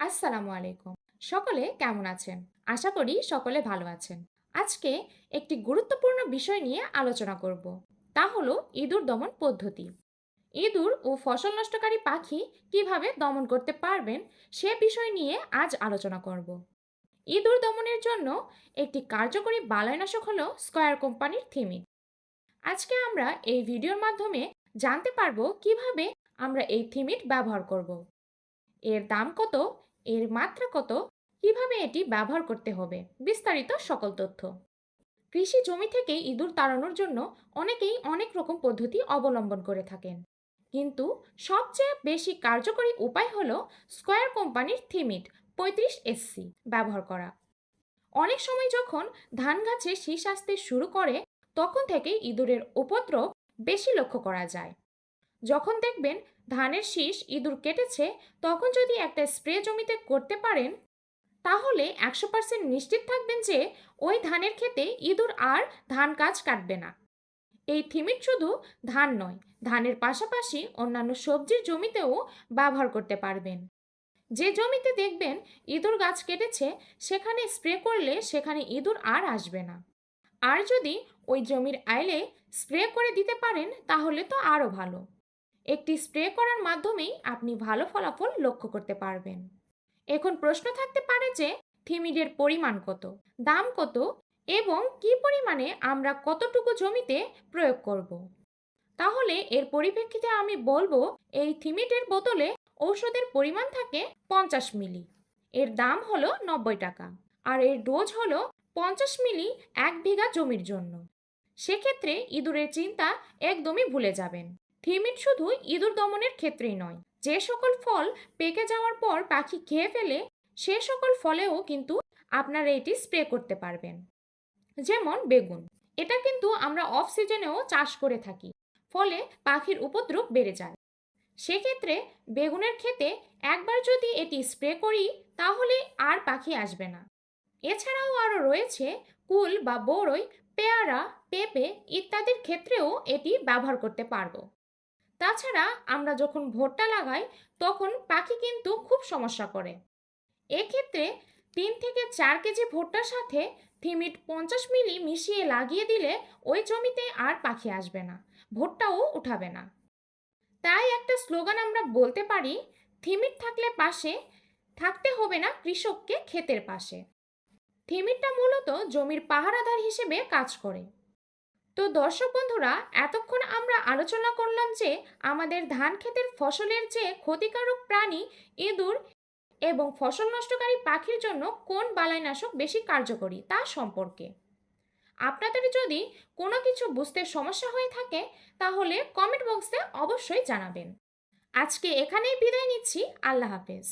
আসসালামু আলাইকুম। সকলে কেমন আছেন? আশা করি সকলে ভালো আছেন। আজকে একটি গুরুত্বপূর্ণ বিষয় নিয়ে আলোচনা করব। তা হলো ইঁদুর দমন পদ্ধতি। ইঁদুর ও ফসল নষ্টকারী পাখি কীভাবে দমন করতে পারবেন সে বিষয় নিয়ে আজ আলোচনা করব। ইঁদুর দমনের জন্য একটি কার্যকরী বালাইনাশক হলো স্কয়ার কোম্পানির থিমিট আজকে আমরা এই ভিডিওর মাধ্যমে জানতে পারব কীভাবে আমরা এই থিমিট ব্যবহার করব। এর দাম কত এর মাত্রা কত? কীভাবে এটি ব্যবহার করতে হবে? বিস্তারিত সকল তথ্য। কৃষি জমি থেকে ইঁদুর তাড়ানোর জন্য অনেকেই অনেক রকম পদ্ধতি অবলম্বন করে থাকেন। কিন্তু সবচেয়ে বেশি কার্যকরী উপায় হল স্কয়ার কোম্পানির থিমিট পঁয়ত্রিশ এসসি ব্যবহার করা। অনেক সময় যখন ধান গাছে শীষ আসতে শুরু করে, তখন থেকে ইঁদুরের উপদ্রব বেশি লক্ষ্য করা যায়। যখন দেখবেন ধানের শীষ ইঁদুর কেটেছে, তখন যদি একটা স্প্রে জমিতে করতে পারেন, তাহলে একশো পার্সেন্ট নিশ্চিত থাকবেন যে ওই ধানের ক্ষেতে ইঁদুর আর ধান গাছ কাটবে না। এই থিমিট শুধু ধান নয়, ধানের পাশাপাশি অন্যান্য সবজির জমিতেও ব্যবহার করতে পারবেন। যে জমিতে দেখবেন ইঁদুর গাছ কেটেছে, সেখানে স্প্রে করলে সেখানে ইঁদুর আর আসবে না। আর যদি ওই জমির আইলে স্প্রে করে দিতে পারেন, তাহলে তো আরও ভালো। একটি স্প্রে করার মাধ্যমেই আপনি ভালো ফলাফল লক্ষ্য করতে পারবেন। এখন প্রশ্ন থাকতে পারে যে, থিমিডের পরিমাণ কত, দাম কত এবং কি পরিমাণে আমরা কতটুকু জমিতে প্রয়োগ করব। তাহলে এর পরিপ্রেক্ষিতে আমি বলব, এই থিমিটের বোতলে ঔষধের পরিমাণ থাকে পঞ্চাশ মিলি। এর দাম হলো নব্বই টাকা আর এর ডোজ হলো পঞ্চাশ মিলি এক বিঘা জমির জন্য। সেক্ষেত্রে ইঁদুরের চিন্তা একদমই ভুলে যাবেন। থিমিট শুধু ইঁদুর দমনের ক্ষেত্রেই নয়। যে সকল ফল পেকে যাওয়ার পর পাখি খেয়ে ফেলে, সে সকল ফলেও কিন্তু আপনারা এটি স্প্রে করতে পারবেন। যেমন বেগুন। এটা কিন্তু আমরা অফ সিজনেও চাষ করে থাকি। ফলে পাখির উপদ্রব বেড়ে যায়। সেক্ষেত্রে বেগুনের ক্ষেতে একবার যদি এটি স্প্রে করি, তাহলে আর পাখি আসবে না। এছাড়াও আরও রয়েছে কুল বা বড়ই পেয়ারা, পেঁপে ইত্যাদির ক্ষেত্রেও এটি ব্যবহার করতে পারব। তাছাড়া আমরা যখন ভুট্টা লাগাই, তখন পাখি কিন্তু খুব সমস্যা করে। এক্ষেত্রে তিন থেকে চার কেজি ভুট্টার সাথে থিমিট পঞ্চাশ মিলি মিশিয়ে লাগিয়ে দিলে ওই জমিতে আর পাখি আসবে না, ভুট্টাও উঠাবে না। তাই একটা স্লোগান আমরা বলতে পারি, থিমিট থাকলে পাশে, থাকতে হবে না কৃষককে ক্ষেতের পাশে। থিমিটটা মূলত জমির পাহারাদার হিসেবে কাজ করে। তো দর্শক বন্ধুরা, এতক্ষণ আমরা আলোচনা করলাম যে আমাদের ধান ক্ষেতের ফসলের যে ক্ষতিকারক প্রাণী, ইঁদুর এবং ফসল নষ্টকারী পাখির জন্য কোন বালাইনাশক বেশি কার্যকরী তা সম্পর্কে। আপনাদের যদি কোনো কিছু বুঝতে সমস্যা হয়ে থাকে, তাহলে কমেন্ট বক্সে অবশ্যই জানাবেন। আজকে এখানেই বিদায় নিচ্ছি। আল্লাহ হাফেজ।